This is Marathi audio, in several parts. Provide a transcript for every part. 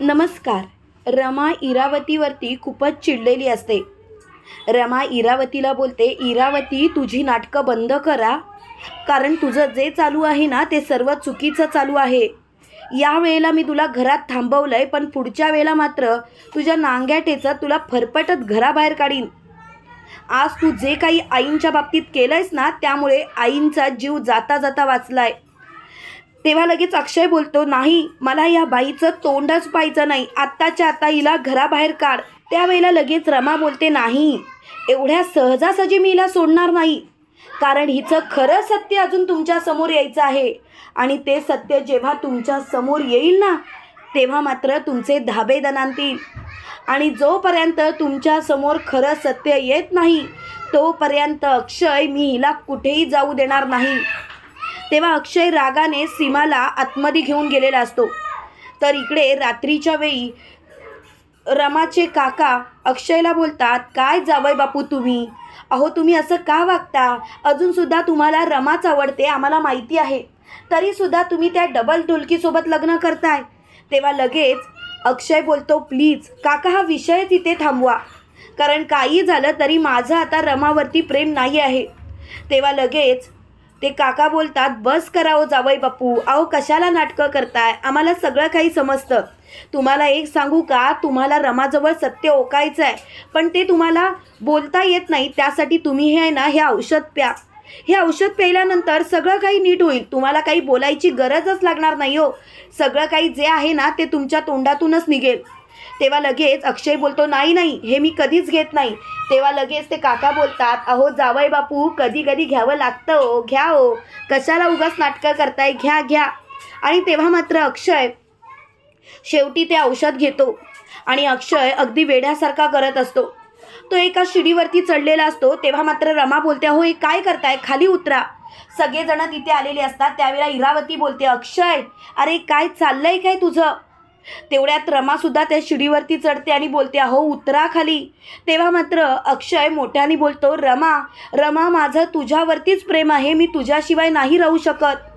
नमस्कार. रमा इरावतीवरती खूपच चिडलेली असते. रमा इरावतीला बोलते इरावती तुझी नाटकं बंद करा. कारण तुझं जे चालू आहे ना ते सर्व चुकीचं चालू आहे. या वेळेला मी तुला घरात थांबवलं आहे पण पुढच्या वेळेला मात्र तुझ्या नांग्याटेचं तुला फरफटत घराबाहेर काढीन. आज तू जे काही आईंच्या बाबतीत केलं आहेस ना त्यामुळे आईंचा जीव जाता जाता वाचलाय. तेव्हा लगेच अक्षय बोलतो नाही मला या बाईचं तोंडच पाहायचं नाही. आत्ताच्या आता हिला घराबाहेर काढ. त्यावेळेला लगेच रमा बोलते नाही एवढ्या सहजासहजी मी हिला सोडणार नाही. कारण हिचं खरं सत्य अजून तुमच्यासमोर यायचं आहे. आणि ते सत्य जेव्हा तुमच्यासमोर येईल ना तेव्हा मात्र तुमचे धाबे दणांतील. आणि जोपर्यंत तुमच्यासमोर खरं सत्य येत नाही तोपर्यंत अक्षय मी हिला कुठेही जाऊ देणार नाही. तेव्हा अक्षय रागाने सीमाला आतमध्ये घेऊन गेलेला असतो. तर इकडे रात्रीच्या वेळी रमाचे काका अक्षयला बोलतात काय जावय बापू तुम्ही? अहो तुम्ही असं का वागता? अजूनसुद्धा तुम्हाला रमाच आवडते आम्हाला माहिती आहे. तरीसुद्धा तुम्ही त्या डबल ढोलकीसोबत लग्न करताय. तेव्हा लगेच अक्षय बोलतो प्लीज काका हा विषय तिथे थांबवा. कारण काही झालं तरी माझं आता रमावरती प्रेम नाही आहे. तेव्हा लगेच ते काका बोलतात बस करावं जावई बापू. अहो कशाला नाटकं करताय? आम्हाला सगळं काही समजतं. तुम्हाला एक सांगू का? तुम्हाला रमाजवळ सत्य ओकायचं आहे. पण ते तुम्हाला बोलता येत नाही. त्यासाठी तुम्ही हे आहे ना हे औषध प्या. हे औषध प्यायल्यानंतर सगळं काही नीट होईल. तुम्हाला काही बोलायची गरजच लागणार नाही हो. सगळं काही जे आहे ना ते तुमच्या तोंडातूनच निघेल. तेव्हा लगेच अक्षय बोलतो नाही नाही हे मी कधीच घेत नाही. तेव्हा लगेच ते काका बोलतात अहो जावय बापू कधी कधी घ्यावं लागतं हो घ्या हो. कशाला उगाच नाटकं करताय? घ्या घ्या. आणि तेव्हा मात्र अक्षय शेवटी ते औषध घेतो आणि अक्षय अगदी वेड्यासारखा करत असतो. तो एका शिडीवरती चढलेला असतो तेव्हा मात्र रमा बोलते अहो हे काय करताय? खाली उतरा. सगळेजण तिथे आलेले असतात त्यावेळेला इरावती बोलते अक्षय अरे काय चाललंय काय तुझं? तेवढ्यात रमासुद्धा त्या शिडीवरती चढते आणि बोलते अहो उतरा खाली. तेव्हा मात्र अक्षय मोठ्याने बोलतो रमा रमा माझं तुझ्यावरतीच प्रेम आहे मी तुझ्याशिवाय नाही राहू शकत.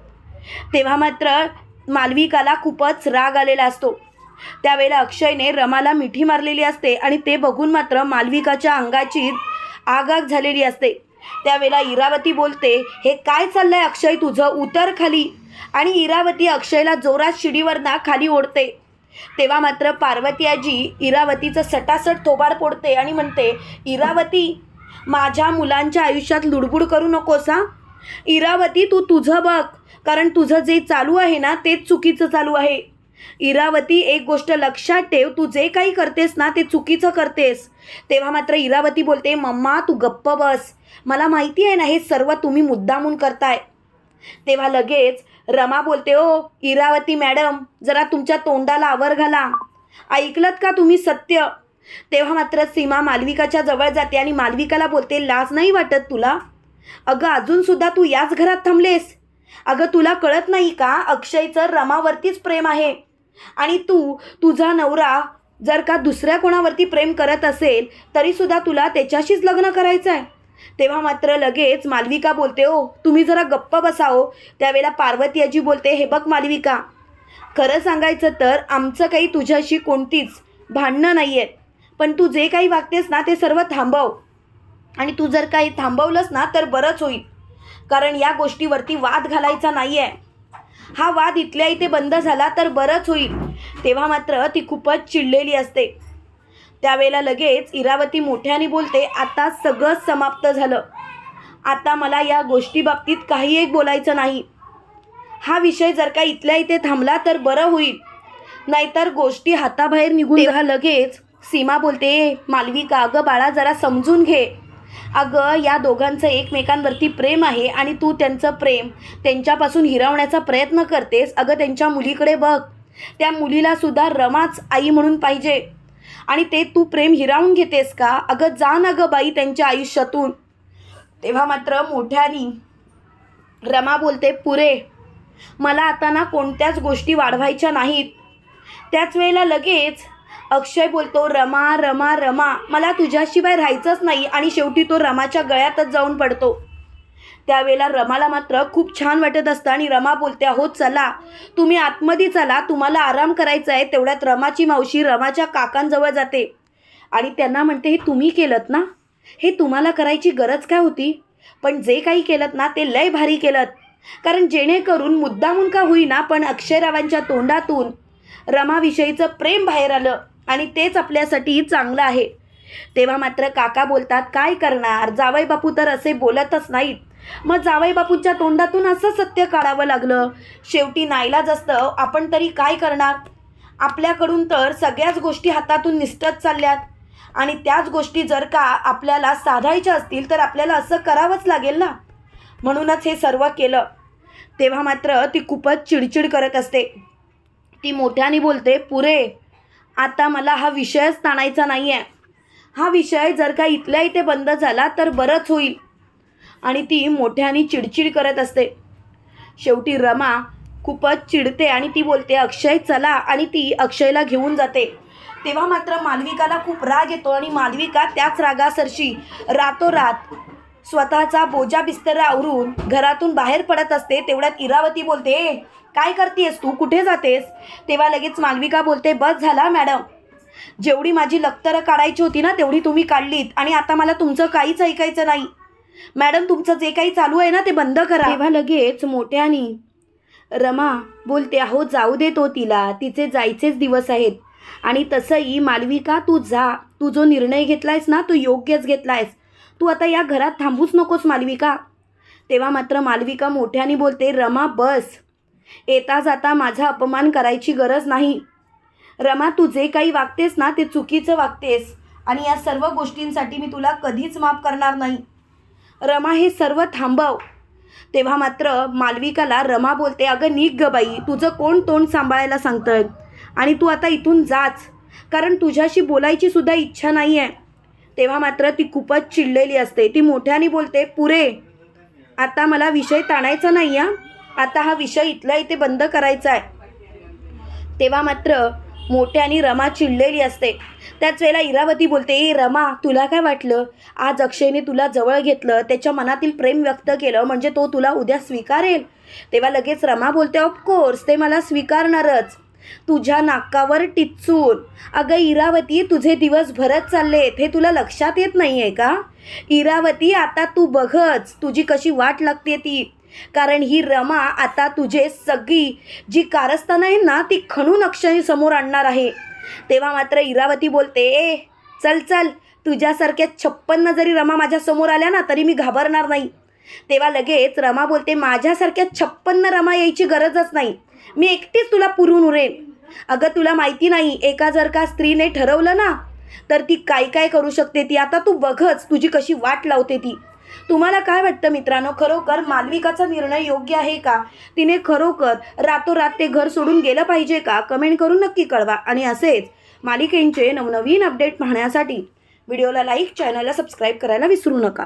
तेव्हा मात्र मालविकाला खूपच राग आलेला असतो. त्यावेळेला अक्षयने रमाला मिठी मारलेली असते आणि ते बघून मात्र मालविकाच्या अंगाची आगाग झालेली असते. त्यावेळेला इरावती बोलते हे काय चाललंय अक्षय तुझं? उतर खाली. आणि इरावती अक्षयला जोरात शिडीवरना खाली ओढते. तेव्हा मात्र पार्वती आजी इरावतीचं सटासट थोबाड फोडते आणि म्हणते इरावती माझ्या मुलांच्या आयुष्यात लुडबुड करू नकोस हा? इरावती तू तुझं बघ कारण तुझं जे चालू आहे ना तेच चुकीचं चालू आहे. इरावती एक गोष्ट लक्षात ठेव तू जे काही करतेस ना ते चुकीचं करतेस. तेव्हा मात्र इरावती बोलते मम्मा तू गप्प बस. मला माहिती आहे ना हे सर्व तुम्ही मुद्दामून करताय. तेव्हा लगेच रमा बोलते ओ इरावती मॅडम जरा तुमच्या तोंडाला आवर घाला. ऐकलत का तुम्ही सत्य? तेव्हा मात्र सीमा मालविकाच्या जवळ जाते आणि मालविकाला बोलते लाज नाही वाटत तुला? अगं अजूनसुद्धा तू याच घरात थांबलेस. अगं तुला कळत नाही का अक्षयचं रमावरतीच प्रेम आहे? आणि तू तुझा नवरा जर का दुसऱ्या कोणावरती प्रेम करत असेल तरीसुद्धा तुला त्याच्याशीच लग्न करायचं आहे तेव्हा मात्र लगेच मालविका बोलते ओ तुम्ही जरा गप्प बसाओ त्यावेळेला पार्वती आजी बोलते हे बघ मालविका खरं सांगायचं तर आमचं काही तुझ्याशी कोणतीच भांडणं नाही आहेत पण तू जे काही वागतेस ना ते सर्व थांबव. आणि तू जर काही थांबवलंस ना तर बरंच होईल कारण या गोष्टीवरती वाद घालायचा नाही आहे हा वाद इथल्या इथे बंद झाला तर बरंच होईल. तेव्हा मात्र ती खूपच चिडलेली असते. त्यावेळेला लगेच इरावती मोठ्याने बोलते आता सगळं समाप्त झालं. आता मला या गोष्टीबाबतीत काही एक बोलायचं नाही. हा विषय जर का इथल्या इथे थांबला तर बरं होईल. नाहीतर गोष्टी हाताबाहेर निघून तेव्हा लगेच सीमा बोलते मालविका अगं बाळा जरा समजून घे. अगं या दोघांचं एकमेकांवरती प्रेम आहे आणि तू त्यांचं प्रेम त्यांच्यापासून हिरावण्याचा प्रयत्न करतेस. अगं त्यांच्या मुलीकडे बघ. त्या मुलीला सुद्धा रमाच आई म्हणून पाहिजे. आणि ते तू प्रेम हिरावून घेतेस का? अगं जा ना गं बाई त्यांच्या आयुष्यातून. तेव्हा मात्र मोठ्यानी रमा बोलते पुरे मला आता ना कोणत्याच गोष्टी वाढवायच्या नाहीत. त्याच वेळेला लगेच अक्षय बोलतो रमा रमा रमा मला तुझ्याशिवाय राहायचंच नाही. आणि शेवटी तो रमाच्या गळ्यातच जाऊन पडतो. त्यावेळेला रमाला मात्र खूप छान वाटत असतं आणि रमा बोलते हो चला. तुम्ही आतमध्ये चला. तुम्हाला आराम करायचा आहे. तेवढ्यात रमाची मावशी रमाच्या काकांजवळ जाते. आणि त्यांना म्हणते हे तुम्ही केलं ना? हे तुम्हाला करायची गरज काय होती? पण जे काही केलं ना ते लय भारी केलं कारण जेणेकरून मुद्दामून का होईना पण अक्षयरावांच्या तोंडातून रमाविषयीचं प्रेम बाहेर आलं आणि तेच आपल्यासाठी चांगलं आहे. तेव्हा मात्र काका बोलतात काय करणार? जावई बापू तर असे बोलतच नाहीत. मग जावई बापूंच्या तोंडातून असं सत्य काढावं लागलं. शेवटी नाईलाज असतं आपण तरी काय करणार? आपल्याकडून तर सगळ्याच गोष्टी हातातून निसटत चालल्यात. आणि त्याच गोष्टी जर का आपल्याला साधायच्या असतील तर आपल्याला असं करावंच लागेल ना? म्हणूनच हे सर्व केलं. तेव्हा मात्र ती खूपच चिडचिड करत असते. ती मोठ्याने बोलते पुरे आता मला हा विषयच ताणायचा नाही आहे हा विषय जर का इथल्या इथे बंद झाला तर बरंच होईल. आणि ती मोठ्याने चिडचिड करत असते. शेवटी रमा खूपच चिडते आणि ती बोलते अक्षय चला. आणि ती अक्षयला घेऊन जाते. तेव्हा मात्र मालविकाला खूप राग येतो आणि मालविका त्याच रागासरशी रातोरात स्वतःचा बोजा बिस्तर आवरून घरातून बाहेर पडत असते. तेवढ्यात इरावती बोलते "ए, काय करतेस तू? कुठे जातेस? तेव्हा लगेच मालविका बोलते बस झाला मॅडम. जेवढी माझी लक्तरं काढायची होती ना तेवढी तुम्ही काढलीत आणि आता मला तुमचं काहीच ऐकायचं नाही. मॅडम तुमचं जे काही चालू आहे ना ते बंद करा. तेव्हा लगेच मोठ्याने रमा बोलते अहो जाऊ दे तो तिला. तिचे जायचेच दिवस आहेत. आणि तसंही मालविका तू जा. तू जो निर्णय घेतलायस ना तो योग्यच घेतलायस. तू आता या घरात थांबूच नकोस मालविका. तेव्हा मात्र मालविका मोठ्याने बोलते रमा बस. येता जाता माझा अपमान करायची गरज नाही. रमा तू जे काही वागतेस ना ते चुकीचं वागतेस. आणि या सर्व गोष्टींसाठी मी तुला कधीच माफ करणार नाही. रमा हे सर्व थांबव. तेव्हा मात्र मालविकाला रमा बोलते अगं निघ ग बाई तुझं कोण तोंड सांभाळायला सांगतंय? आणि तू आता इथून जाच कारण तुझ्याशी बोलायची सुद्धा इच्छा नाही आहे तेव्हा मात्र ती खूपच चिडलेली असते. ती मोठ्याने बोलते पुरे आता मला विषय ताणायचा नाही आहे आता हा विषय इथल्या इथे बंद करायचा आहे तेव्हा मात्र मोठ्याने रमा चिडलेली असते. त्याच वेळेला इरावती बोलते ए रमा तुला काय वाटलं? आज अक्षयने तुला जवळ घेतलं त्याच्या मनातील प्रेम व्यक्त केलं म्हणजे तो तुला उद्या स्वीकारेल? तेव्हा लगेच रमा बोलते ऑफकोर्स ते मला स्वीकारणारच. तुझ्या नाकावर टिचून. अगं इरावती तुझे दिवस भरत चाललेत हे तुला लक्षात येत नाही आहे का? इरावती आता तू बघच तुझी कशी वाट लागते ती. कारण ही रमा आता तुझे सगळी जी कारस्थान आहे ना ती खणून अक्षय समोर आणणार आहे. तेव्हा मात्र इरावती बोलते ए चल चल. तुझ्यासारख्या छप्पन्न जरी रमा माझ्यासमोर आल्या ना तरी मी घाबरणार नाही. तेव्हा लगेच रमा बोलते माझ्यासारख्या छप्पन्न रमा यायची गरजच नाही. मी एकटीच तुला पुरून उरेन. अगं तुला माहिती नाही एका जर का स्त्रीने ठरवलं ना तर ती काय काय करू शकते ती. आता तू बघच तुझी कशी वाट लावते ती. तुम्हाला काय वाटतं मित्रांनो? खरोखर मालविकाचा निर्णय योग्य आहे का? तिने खरोखर रातोरात ते घर सोडून गेलं पाहिजे का? कमेंट करून नक्की कळवा. आणि असेच मालिकेंचे नवनवीन अपडेट पाहण्यासाठी व्हिडिओला लाईक चॅनलला सबस्क्राईब करायला विसरू नका.